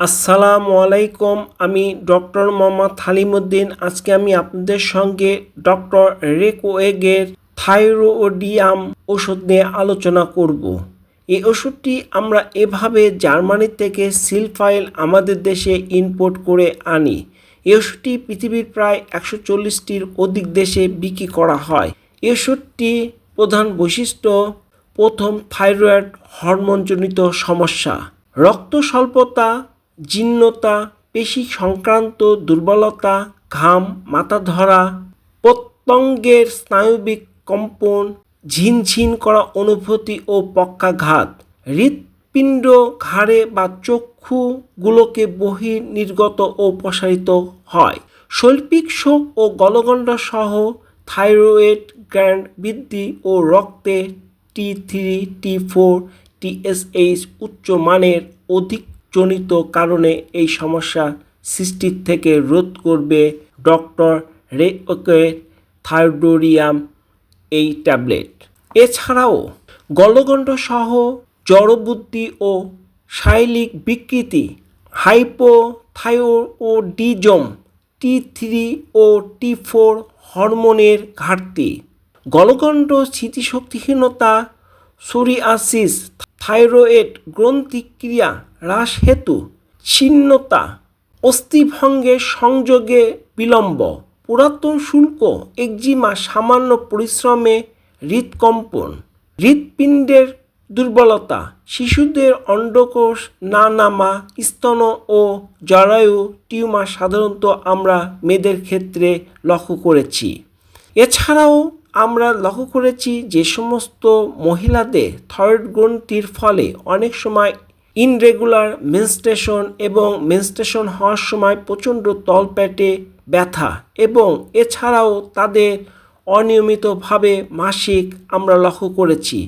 আসসালামু আলাইকুম, আমি ডক্টর মোহাম্মদ হালিমুদ্দিন। আজকে আমি আপনাদের সঙ্গে ডক্টর রেকোয়েগের থাইরোডিয়াম ওষুধ নিয়ে আলোচনা করব। এই ওষুধটি আমরা এভাবে জার্মানি থেকে সিলফাইল আমাদের দেশে ইম্পোর্ট করে আনি। এই ওষুধটি পৃথিবীর প্রায় একশো চল্লিশটির অধিক দেশে বিক্রি করা হয়। এই ওষুধটি প্রধান বৈশিষ্ট্য, প্রথম থাইরয়েড হরমোনজনিত সমস্যা। রক্ত স্বল্পতা জীর্ণতা, পেশি সংক্রান্ত দুর্বলতা, ঘাম মাথা ধরা প্রত্যঙ্গের স্নায়বিক কম্পন, ঝিনঝিন করা অনুভূতি ও পক্ষাঘাত, হৃৎপিণ্ড, ঘাড়ে বা চক্ষুগুলোকে বহির্নির্গত ও প্রসারিত হয়। শৈল্পিক শোক ও গলগণ্ড সহ থাইরয়েড গ্র্যান্ড বৃদ্ধি ও রক্তে T three T four TSH উচ্চ মানের অধিকজনিত কারণে এই সমস্যা সৃষ্টির থেকে রোধ করবে ডক্টর রেওকে থাইরোডিয়াম এই ট্যাবলেট। এছাড়াও গলগণ্ড সহ জড়বুদ্ধি ও শারীরিক বিকৃতি হাইপোথাইরোডিজম টি থ্রি ও টি ফোর হরমোনের ঘাটতি, গলগণ্ড স্মৃতিশক্তিহীনতা সোরিয়াসিস থাইরয়েড গ্রন্থিক্রিয়া হ্রাস হেতু ছিন্নতা অস্থিভঙ্গের সংযোগে বিলম্ব, পুরাতন শুল্ক, একজিমা, সামান্য পরিশ্রমে হৃৎকম্পন, হৃৎপিণ্ডের দুর্বলতা, শিশুদের অন্ডকোষ না নামা স্তন ও জরায়ু টিউমার সাধারণত আমরা মেয়েদের ক্ষেত্রে লক্ষ্য করেছি। এছাড়াও আমরা লক্ষ্য করেছি যে সমস্ত মহিলাদের থাইরয়েড গ্রন্থির ফলে অনেক সময় ইনরেগুলার মেনস্ট্রেশন এবং মেনস্ট্রেশন হওয়ার সময় প্রচণ্ড তলপেটে ব্যথা এবং এছাড়াও তাদের অনিয়মিতভাবে মাসিক আমরা লক্ষ্য করেছি।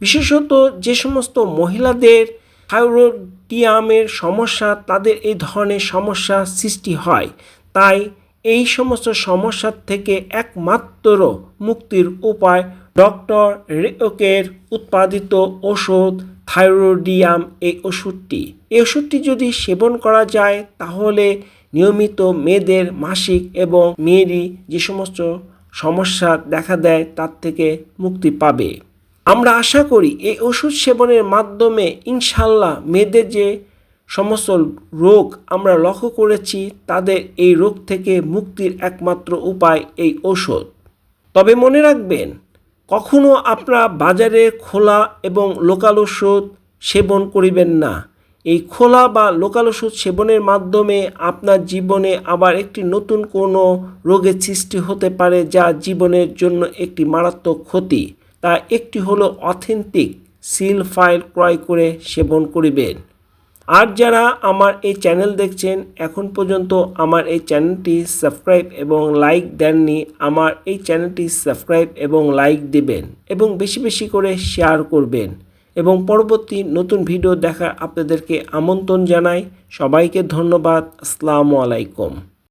বিশেষত যে সমস্ত মহিলাদের থাইরোডিয়ামের সমস্যা, তাদের এই ধরনের সমস্যা সৃষ্টি হয়। তাই এই সমস্ত সমস্যার থেকে একমাত্র মুক্তির উপায় ডক্টর রেওকের উৎপাদিত ওষুধ থাইরোডিয়াম এই ওষুধটি। এই ওষুধটি যদি সেবন করা যায়, তাহলে নিয়মিত মেয়েদের মাসিক এবং মেয়েরই যে সমস্ত সমস্যা দেখা দেয়, তার থেকে মুক্তি পাবে। আমরা আশা করি এই ওষুধ সেবনের মাধ্যমে ইনশাল্লাহ মেয়েদের যে সমস্ত রোগ আমরা লক্ষ্য করেছি, তাদের এই রোগ থেকে মুক্তির একমাত্র উপায় এই ওষুধ তবে মনে রাখবেন, কখনো আপনারা বাজারে খোলা এবং লোকাল ওষুধ সেবন করিবেন না। এই খোলা বা লোকাল ওষুধ সেবনের মাধ্যমে আপনার জীবনে আবার একটি নতুন কোনো রোগের সৃষ্টি হতে পারে, যা জীবনের জন্য একটি মারাত্মক ক্ষতি। তা একটি হলো অথেন্টিক সিল ফাইল ক্রয় করে সেবন করিবেন। আর যারা আমার এই চ্যানেল দেখছেন, এখন পর্যন্ত আমার এই চ্যানেলটি সাবস্ক্রাইব এবং লাইক দেননি, আমার এই চ্যানেলটি সাবস্ক্রাইব এবং লাইক দিবেন এবং বেশি বেশি করে শেয়ার করবেন এবং পরবর্তী নতুন ভিডিও দেখার আপনাদেরকে আমন্ত্রণ জানাই। সবাইকে ধন্যবাদ। আসসালামু আলাইকুম।